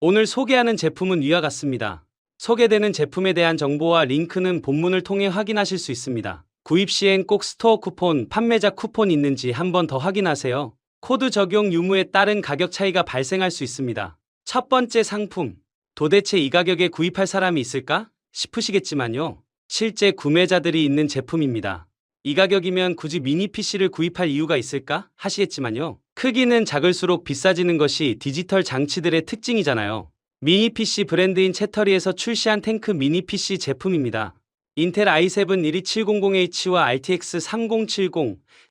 오늘 소개하는 제품은 위와 같습니다. 소개되는 제품에 대한 정보와 링크는 본문을 통해 확인하실 수 있습니다. 구입 시엔 꼭 스토어 쿠폰, 판매자 쿠폰 있는지 한번 더 확인하세요. 코드 적용 유무에 따른 가격 차이가 발생할 수 있습니다. 첫 번째 상품. 도대체 이 가격에 구입할 사람이 있을까? 싶으시겠지만요. 실제 구매자들이 있는 제품입니다. 이 가격이면 굳이 미니 PC를 구입할 이유가 있을까? 하시겠지만요. 크기는 작을수록 비싸지는 것이 디지털 장치들의 특징이잖아요. 미니 PC 브랜드인 채터리에서 출시한 탱크 미니 PC 제품입니다. 인텔 i7 12700H와 RTX 3070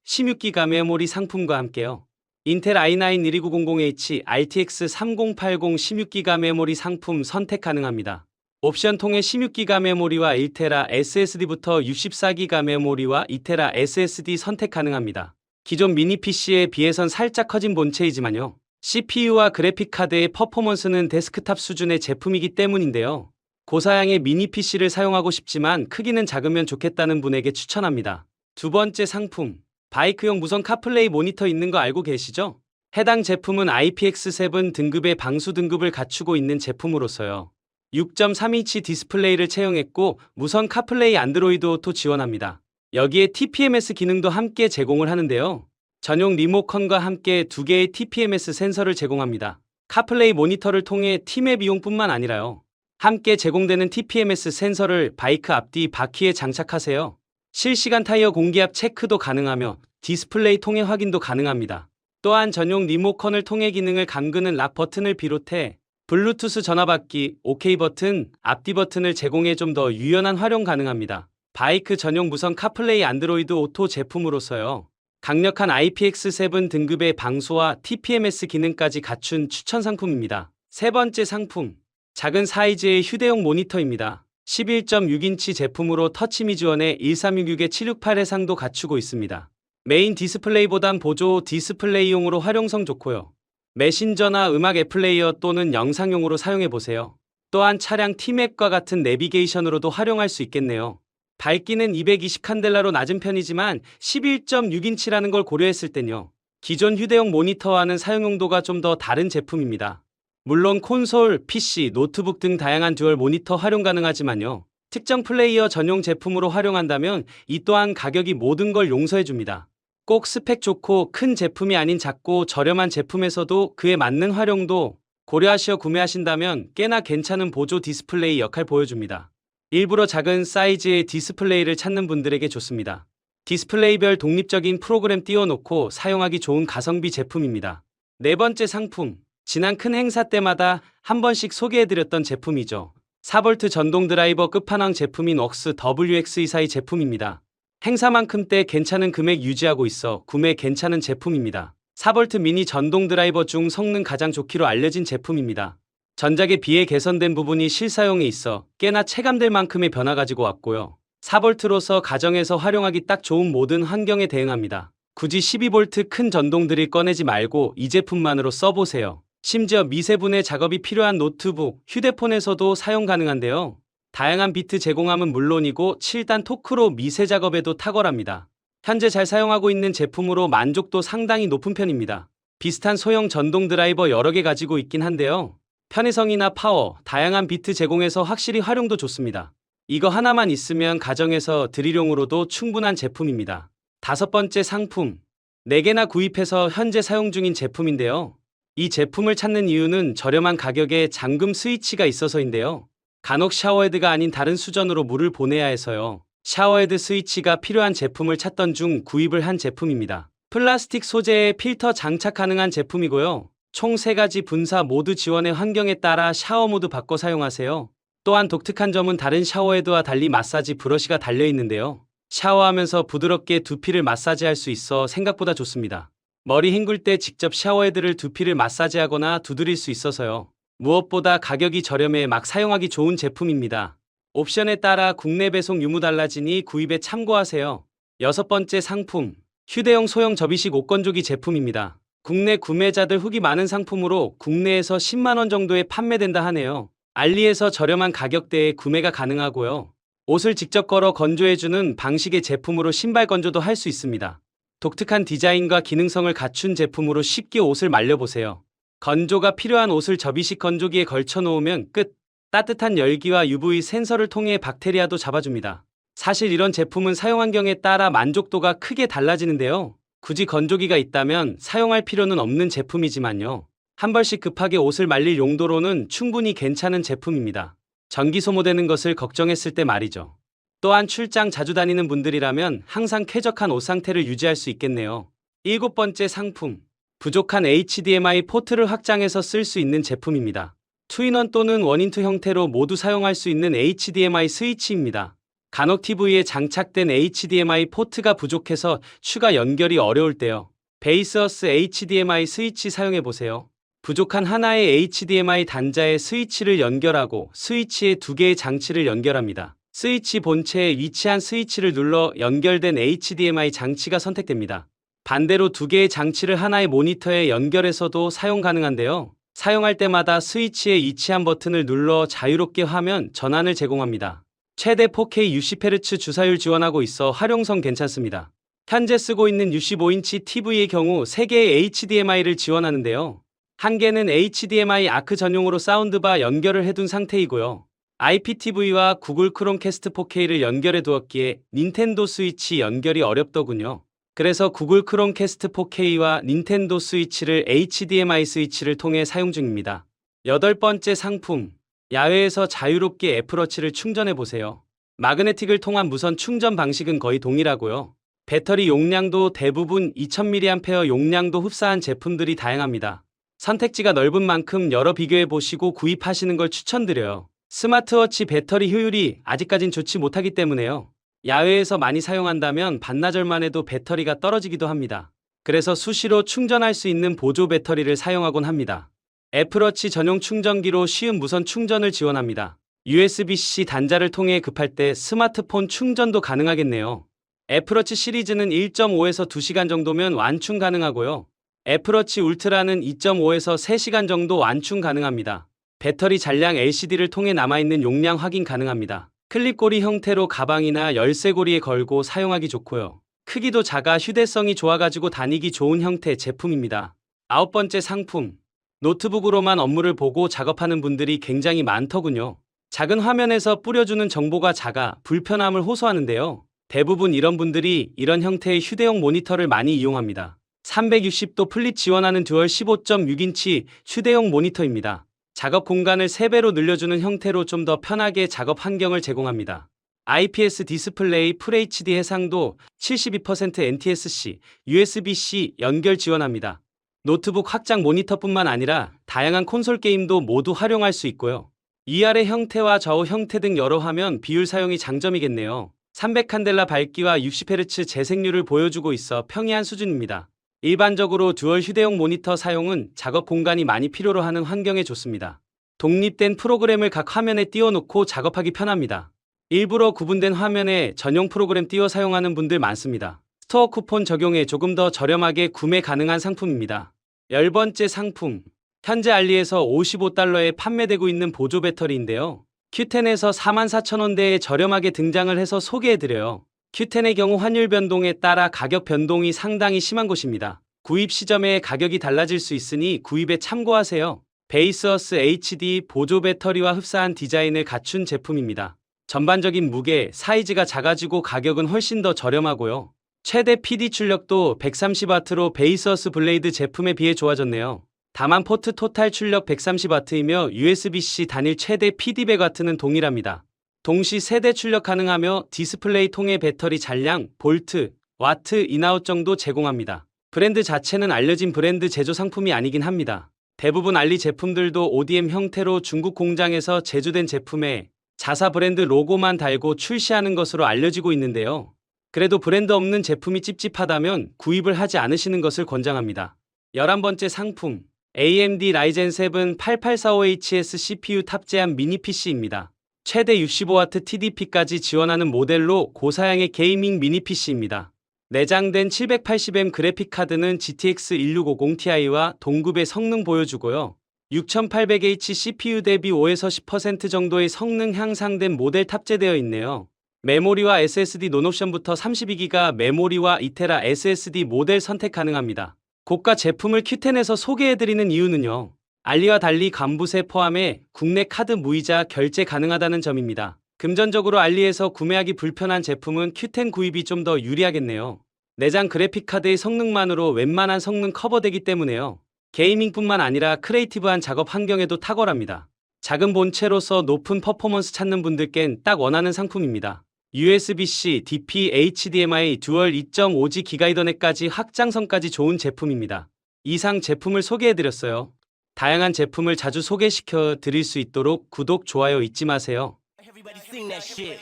16기가 메모리 상품과 함께요. 인텔 i9 12900H, RTX 3080 16기가 메모리 상품 선택 가능합니다. 옵션 통해 16기가 메모리와 1테라 SSD부터 64기가 메모리와 2테라 SSD 선택 가능합니다. 기존 미니 PC에 비해선 살짝 커진 본체이지만요. CPU와 그래픽 카드의 퍼포먼스는 데스크탑 수준의 제품이기 때문인데요. 고사양의 미니 PC를 사용하고 싶지만 크기는 작으면 좋겠다는 분에게 추천합니다. 두 번째 상품. 바이크용 무선 카플레이 모니터 있는 거 알고 계시죠? 해당 제품은 IPX7 등급의 방수 등급을 갖추고 있는 제품으로서요. 6.3인치 디스플레이를 채용했고 무선 카플레이 안드로이드 오토 지원합니다. 여기에 TPMS 기능도 함께 제공을 하는데요. 전용 리모컨과 함께 두 개의 TPMS 센서를 제공합니다. 카플레이 모니터를 통해 팀의 비용뿐만 아니라요. 함께 제공되는 TPMS 센서를 바이크 앞뒤 바퀴에 장착하세요. 실시간 타이어 공기압 체크도 가능하며 디스플레이 통해 확인도 가능합니다. 또한 전용 리모컨을 통해 기능을 감그는 락 버튼을 비롯해 블루투스 전화받기, OK 버튼, 앞뒤 버튼을 제공해 좀 더 유연한 활용 가능합니다. 바이크 전용 무선 카플레이 안드로이드 오토 제품으로서요. 강력한 IPX7 등급의 방수와 TPMS 기능까지 갖춘 추천 상품입니다. 세 번째 상품. 작은 사이즈의 휴대용 모니터입니다. 11.6인치 제품으로 터치미 지원에 1366에 768 해상도 갖추고 있습니다. 메인 디스플레이보단 보조 디스플레이용으로 활용성 좋고요. 메신저나 음악 앱 플레이어 또는 영상용으로 사용해 보세요. 또한 차량 T맵과 같은 내비게이션으로도 활용할 수 있겠네요. 밝기는 220 칸델라로 낮은 편이지만 11.6인치라는 걸 고려했을 땐요. 기존 휴대용 모니터와는 사용 용도가 좀 더 다른 제품입니다. 물론 콘솔, PC, 노트북 등 다양한 듀얼 모니터 활용 가능하지만요. 특정 플레이어 전용 제품으로 활용한다면 이 또한 가격이 모든 걸 용서해 줍니다. 꼭 스펙 좋고 큰 제품이 아닌 작고 저렴한 제품에서도 그에 맞는 활용도 고려하시어 구매하신다면 꽤나 괜찮은 보조 디스플레이 역할 보여줍니다. 일부러 작은 사이즈의 디스플레이를 찾는 분들에게 좋습니다. 디스플레이별 독립적인 프로그램 띄워놓고 사용하기 좋은 가성비 제품입니다. 네 번째 상품. 지난 큰 행사 때마다 한 번씩 소개해드렸던 제품이죠. 4V 전동 드라이버 끝판왕 제품인 웍스 WX24의 제품입니다. 행사만큼 때 괜찮은 금액 유지하고 있어 구매 괜찮은 제품입니다. 4V 미니 전동 드라이버 중 성능 가장 좋기로 알려진 제품입니다. 전작에 비해 개선된 부분이 실사용에 있어 꽤나 체감될 만큼의 변화 가지고 왔고요. 4V로서 가정에서 활용하기 딱 좋은 모든 환경에 대응합니다. 굳이 12V 큰 전동들을 꺼내지 말고 이 제품만으로 써보세요. 심지어 미세분해 작업이 필요한 노트북, 휴대폰에서도 사용 가능한데요. 다양한 비트 제공함은 물론이고 7단 토크로 미세 작업에도 탁월합니다. 현재 잘 사용하고 있는 제품으로 만족도 상당히 높은 편입니다. 비슷한 소형 전동 드라이버 여러 개 가지고 있긴 한데요. 편의성이나 파워, 다양한 비트 제공에서 확실히 활용도 좋습니다. 이거 하나만 있으면 가정에서 드릴용으로도 충분한 제품입니다. 다섯 번째 상품. 4개나 구입해서 현재 사용 중인 제품인데요. 이 제품을 찾는 이유는 저렴한 가격에 잠금 스위치가 있어서인데요. 간혹 샤워헤드가 아닌 다른 수전으로 물을 보내야 해서요. 샤워헤드 스위치가 필요한 제품을 찾던 중 구입을 한 제품입니다. 플라스틱 소재의 필터 장착 가능한 제품이고요. 총 3가지 분사 모드 지원의 환경에 따라 샤워 모드 바꿔 사용하세요. 또한 독특한 점은 다른 샤워헤드와 달리 마사지 브러쉬가 달려 있는데요. 샤워하면서 부드럽게 두피를 마사지할 수 있어 생각보다 좋습니다. 머리 헹굴 때 직접 샤워헤드를 두피를 마사지하거나 두드릴 수 있어서요. 무엇보다 가격이 저렴해 막 사용하기 좋은 제품입니다. 옵션에 따라 국내 배송 유무 달라지니 구입에 참고하세요. 여섯 번째 상품. 휴대용 소형 접이식 옷건조기 제품입니다. 국내 구매자들 후기 많은 상품으로 국내에서 10만원 정도에 판매된다 하네요. 알리에서 저렴한 가격대에 구매가 가능하고요. 옷을 직접 걸어 건조해주는 방식의 제품으로 신발 건조도 할 수 있습니다. 독특한 디자인과 기능성을 갖춘 제품으로 쉽게 옷을 말려보세요. 건조가 필요한 옷을 접이식 건조기에 걸쳐 놓으면 끝. 따뜻한 열기와 UV 센서를 통해 박테리아도 잡아줍니다. 사실 이런 제품은 사용 환경에 따라 만족도가 크게 달라지는데요. 굳이 건조기가 있다면 사용할 필요는 없는 제품이지만요. 한 벌씩 급하게 옷을 말릴 용도로는 충분히 괜찮은 제품입니다. 전기 소모되는 것을 걱정했을 때 말이죠. 또한 출장 자주 다니는 분들이라면 항상 쾌적한 옷 상태를 유지할 수 있겠네요. 일곱 번째 상품. 부족한 HDMI 포트를 확장해서 쓸 수 있는 제품입니다. 투인원 또는 원인투 형태로 모두 사용할 수 있는 HDMI 스위치입니다. 간혹 TV에 장착된 HDMI 포트가 부족해서 추가 연결이 어려울 때요. 베이스어스 HDMI 스위치 사용해 보세요. 부족한 하나의 HDMI 단자에 스위치를 연결하고 스위치에 두 개의 장치를 연결합니다. 스위치 본체에 위치한 스위치를 눌러 연결된 HDMI 장치가 선택됩니다. 반대로 두 개의 장치를 하나의 모니터에 연결해서도 사용 가능한데요. 사용할 때마다 스위치에 위치한 버튼을 눌러 자유롭게 화면 전환을 제공합니다. 최대 4K 60Hz 주사율 지원하고 있어 활용성 괜찮습니다. 현재 쓰고 있는 65인치 TV의 경우 3개의 HDMI를 지원하는데요. 한 개는 HDMI 아크 전용으로 사운드바 연결을 해둔 상태이고요. IPTV와 구글 크롬캐스트 4K를 연결해 두었기에 닌텐도 스위치 연결이 어렵더군요. 그래서 구글 크롬캐스트 4K와 닌텐도 스위치를 HDMI 스위치를 통해 사용 중입니다. 여덟 번째 상품. 야외에서 자유롭게 애플워치를 충전해 보세요. 마그네틱을 통한 무선 충전 방식은 거의 동일하고요. 배터리 용량도 대부분 2000mAh 용량도 흡사한 제품들이 다양합니다. 선택지가 넓은 만큼 여러 비교해 보시고 구입하시는 걸 추천드려요. 스마트워치 배터리 효율이 아직까진 좋지 못하기 때문에요. 야외에서 많이 사용한다면 반나절만 해도 배터리가 떨어지기도 합니다. 그래서 수시로 충전할 수 있는 보조 배터리를 사용하곤 합니다. 애플워치 전용 충전기로 쉬운 무선 충전을 지원합니다. USB-C 단자를 통해 급할 때 스마트폰 충전도 가능하겠네요. 애플워치 시리즈는 1.5에서 2시간 정도면 완충 가능하고요. 애플워치 울트라는 2.5에서 3시간 정도 완충 가능합니다. 배터리 잔량 LCD를 통해 남아있는 용량 확인 가능합니다. 클립고리 형태로 가방이나 열쇠고리에 걸고 사용하기 좋고요. 크기도 작아 휴대성이 좋아가지고 다니기 좋은 형태 제품입니다. 아홉 번째 상품. 노트북으로만 업무를 보고 작업하는 분들이 굉장히 많더군요. 작은 화면에서 뿌려주는 정보가 작아 불편함을 호소하는데요. 대부분 이런 분들이 이런 형태의 휴대용 모니터를 많이 이용합니다. 360도 플립 지원하는 듀얼 15.6인치 휴대용 모니터입니다. 작업 공간을 3배로 늘려주는 형태로 좀 더 편하게 작업 환경을 제공합니다. IPS 디스플레이 FHD 해상도 72% NTSC, USB-C 연결 지원합니다. 노트북 확장 모니터뿐만 아니라 다양한 콘솔 게임도 모두 활용할 수 있고요. 위아래 형태와 좌우 형태 등 여러 화면 비율 사용이 장점이겠네요. 300칸델라 밝기와 60Hz 재생률을 보여주고 있어 평이한 수준입니다. 일반적으로 듀얼 휴대용 모니터 사용은 작업 공간이 많이 필요로 하는 환경에 좋습니다. 독립된 프로그램을 각 화면에 띄워놓고 작업하기 편합니다. 일부러 구분된 화면에 전용 프로그램 띄워 사용하는 분들 많습니다. 스토어 쿠폰 적용에 조금 더 저렴하게 구매 가능한 상품입니다. 열 번째 상품. 현재 알리에서 55달러에 판매되고 있는 보조 배터리인데요. Q10에서 44,000원대에 저렴하게 등장을 해서 소개해드려요. Q10의 경우 환율 변동에 따라 가격 변동이 상당히 심한 곳입니다. 구입 시점에 가격이 달라질 수 있으니 구입에 참고하세요. 베이스어스 HD 보조 배터리와 흡사한 디자인을 갖춘 제품입니다. 전반적인 무게, 사이즈가 작아지고 가격은 훨씬 더 저렴하고요. 최대 PD 출력도 130W로 베이스어스 블레이드 제품에 비해 좋아졌네요. 다만 포트 토탈 출력 130W이며 USB-C 단일 최대 PD 100W는 동일합니다. 동시 세대 출력 가능하며 디스플레이 통해 배터리 잔량, 볼트, 와트, 인아웃 정도 제공합니다. 브랜드 자체는 알려진 브랜드 제조 상품이 아니긴 합니다. 대부분 알리 제품들도 ODM 형태로 중국 공장에서 제조된 제품에 자사 브랜드 로고만 달고 출시하는 것으로 알려지고 있는데요. 그래도 브랜드 없는 제품이 찝찝하다면 구입을 하지 않으시는 것을 권장합니다. 11번째 상품 AMD 라이젠 7 8845HS CPU 탑재한 미니 PC입니다. 최대 65W TDP까지 지원하는 모델로 고사양의 게이밍 미니 PC입니다. 내장된 780M 그래픽 카드는 GTX 1650ti와 동급의 성능 보여주고요. 6800H CPU 대비 5에서 10% 정도의 성능 향상된 모델 탑재되어 있네요. 메모리와 SSD 논옵션부터 32기가 메모리와 2테라 SSD 모델 선택 가능합니다. 고가 제품을 큐텐에서 소개해드리는 이유는요. 알리와 달리 간부세 포함해 국내 카드 무이자 결제 가능하다는 점입니다. 금전적으로 알리에서 구매하기 불편한 제품은 큐텐 구입이 좀 더 유리하겠네요. 내장 그래픽카드의 성능만으로 웬만한 성능 커버되기 때문에요. 게이밍뿐만 아니라 크리에이티브한 작업 환경에도 탁월합니다. 작은 본체로서 높은 퍼포먼스 찾는 분들께는 딱 원하는 상품입니다. USB-C, DP, HDMI 듀얼 2.5G 기가이더넷까지 확장성까지 좋은 제품입니다. 이상 제품을 소개해드렸어요. 다양한 제품을 자주 소개시켜 드릴 수 있도록 구독, 좋아요 잊지 마세요. Everybody sing that shit.